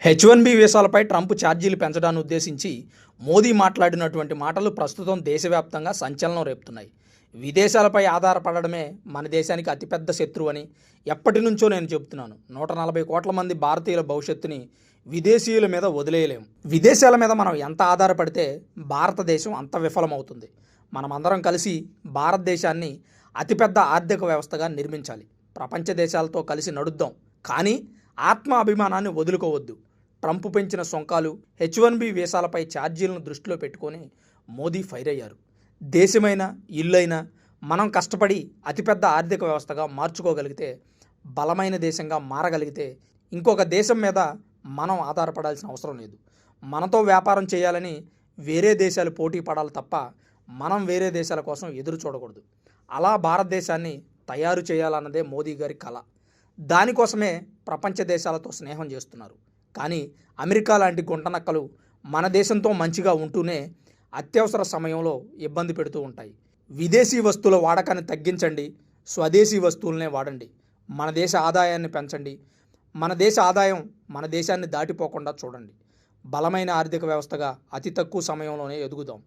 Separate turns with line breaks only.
H one B వీసాలపై Trump ఛార్జీలు పెంచడాన్ని ఉద్దేశించి మోదీ మాట్లాడినటువంటి మాటలు ప్రస్తుతం దేశవ్యాప్తంగా సంచలనం రేపుతున్నాయి. విదేశాలపై ఆధారపడడమే మన దేశానికి అతిపెద్ద శత్రువు అని ఎప్పటి నుంచో నేను చెబుతున్నాను. నూట నలభై కోట్ల మంది భారతీయుల భవిష్యత్తుని విదేశీయుల మీద వదిలేయలేం. విదేశాల మీద మనం ఎంత ఆధారపడితే భారతదేశం అంత విఫలమవుతుంది. మనమందరం కలిసి భారతదేశాన్ని అతిపెద్ద ఆర్థిక వ్యవస్థగా నిర్మించాలి. ప్రపంచ దేశాలతో కలిసి నడుద్దాం. కానీ ఆత్మ అభిమానాన్ని వదులుకోవద్దు. ట్రంప్ పెంచిన సొంకాలు హెచ్ వన్ బి వీసాలపై ఛార్జీలను దృష్టిలో పెట్టుకొని మోదీ ఫైర్ అయ్యారు. దేశమైనా ఇల్లైనా మనం కష్టపడి అతిపెద్ద ఆర్థిక వ్యవస్థగా మార్చుకోగలిగితే బలమైన దేశంగా మారగలిగితే ఇంకొక దేశం మీద మనం ఆధారపడాల్సిన అవసరం లేదు. మనతో వ్యాపారం చేయాలని వేరే దేశాలు పోటీ పడాలి తప్ప మనం వేరే దేశాల కోసం ఎదురు చూడకూడదు. అలా భారతదేశాన్ని తయారు చేయాలన్నదే మోదీ గారి కళ దానికోసమే ప్రపంచ దేశాలతో స్నేహం చేస్తున్నారు. కానీ అమెరికా లాంటి గుంటనక్కలు మన దేశంతో మంచిగా ఉంటూనే అత్యవసర సమయంలో ఇబ్బంది పెడుతూ ఉంటాయి. విదేశీ వస్తువుల వాడకాన్ని తగ్గించండి. స్వదేశీ వస్తువులనే వాడండి. మన దేశ ఆదాయాన్ని పెంచండి. మన దేశ ఆదాయం మన దేశాన్ని దాటిపోకుండా చూడండి. బలమైన ఆర్థిక వ్యవస్థగా అతి తక్కువ సమయంలోనే ఎదుగుదాం.